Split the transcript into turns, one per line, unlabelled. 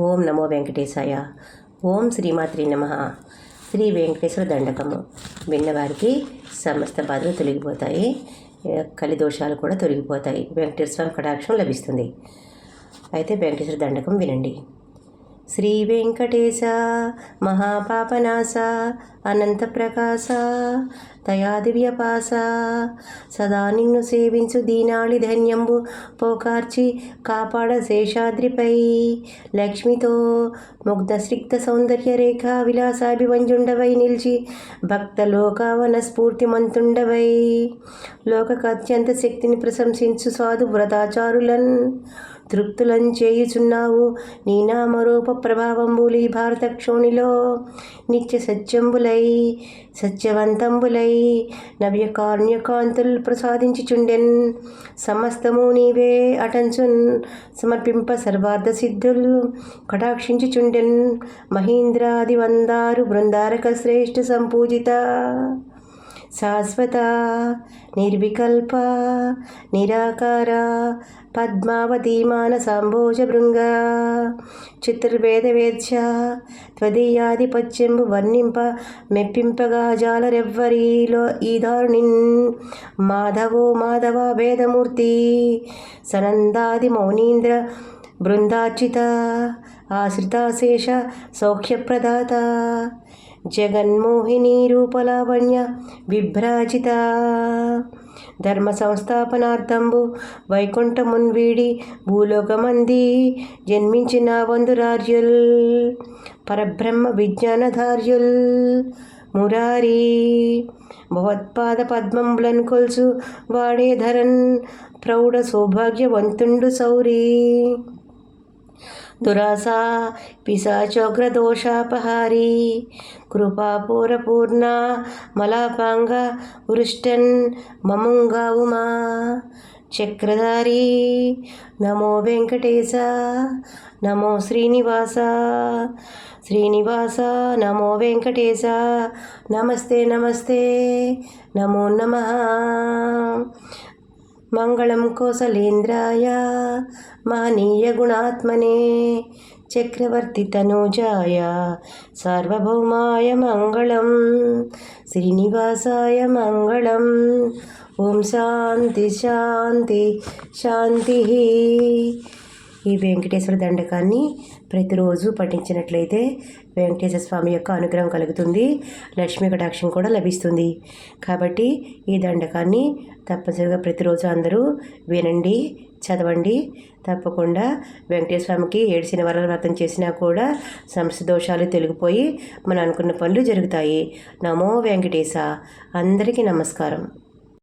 ఓం నమో వెంకటేశాయ. ఓం శ్రీమాత్రి నమ. శ్రీ వెంకటేశ్వర దండకము. విన్నవారికి సమస్త బాధలు తొలగిపోతాయి. కలి దోషాలు కూడా తొలగిపోతాయి. వెంకటేశ్వర స్వామి కటాక్షం లభిస్తుంది. అయితే వెంకటేశ్వర దండకం వినండి. శ్రీ వెంకటేశ మహాపాపనాశ అనంత ప్రకాశ తయాదివ్యపాస సదా నిన్ను సేవించు దీనాళి ధన్యంబు పోకార్చి కాపాడ శేషాద్రిపై లక్ష్మితో ముగ్ధ శ్రిక్త సౌందర్య రేఖ విలాసాభివంజుండవై నిలిచి భక్త లోకావన స్ఫూర్తిమంతుండవై లోకకు అత్యంత శక్తిని ప్రశంసించు సాధు వ్రతాచారులన్ తృప్తులం చేయుచున్నావు. నీ నామరూప ప్రభావంబులి భారత క్షోణిలో నిత్య సత్యంబులై సత్యవంతంబులై నవ్యకారుణ్యకాంతులు ప్రసాదించుచుండెన్. సమస్తము నీవే అటంచున్ సమర్పింప సర్వార్థ సిద్ధులు కటాక్షించుచుండెన్. మహీంద్రాది వందారు బృందారక శ్రేష్ఠ సంపూజిత. శాశ్వత నిర్వికల్ప నిరాకార పద్మావతి మానసాంభోజభృంగ చిత్రవేదవేద్య త్వదీయాధిపత్యంబు వర్ణింప మెప్పింపగా జాలరెవ్వరిలో ఈదారుణిన్ మాధవో మాధవ వేదమూర్తి సనందాది మౌనీంద్ర బృందార్చిత ఆశ్రితాశేష సౌఖ్యప్రదాత జగన్మోహిని రూపలావణ్య విభ్రాజిత. ధర్మ సంస్థాపనార్థంబు వైకుంఠమున్వీడి భూలోకమంది జన్మించిన వందురార్యుల్. పరబ్రహ్మ విజ్ఞానధార్యుల్ మురారి. భవత్పాద పద్మంబులను కొలుసు వాడే ధరన్ ప్రౌఢ సౌభాగ్యవంతుండు సౌరీ. దురాసా పిశాచోగ్రదోషాపహారీ కృపాపూరపూర్ణ మలాపాంగ వృష్టన్ మముంగావుమా చక్రధారి నమో వెంకటేశ నమో శ్రీనివాస శ్రీనివాస నమో వెంకటేశ నమస్తే నమస్తే నమో నమ మంగళం కోసలేంద్రాయ మానీయ గుణాత్మనే చక్రవర్తి తనూజాయ సార్వభౌమాయ మంగళం శ్రీనివాసాయ మంగళం. ఓం శాంతి శాంతి శాంతి. ఈ వెంకటేశ్వర దండకాన్ని ప్రతిరోజు పఠించినట్లయితే వెంకటేశ్వర స్వామి యొక్క అనుగ్రహం కలుగుతుంది లక్ష్మీ కటాక్షం కూడా లభిస్తుంది. కాబట్టి ఈ దండకాన్ని తప్పనిసరిగా ప్రతిరోజు అందరూ వినండి చదవండి. తప్పకుండా వెంకటేశ్వర స్వామికి ఏడు వరాల వ్రతం చేసినా కూడా సంస్థ దోషాలు తొలగిపోయి మనం అనుకున్న పనులు జరుగుతాయి. నమో వెంకటేశ. అందరికీ నమస్కారం.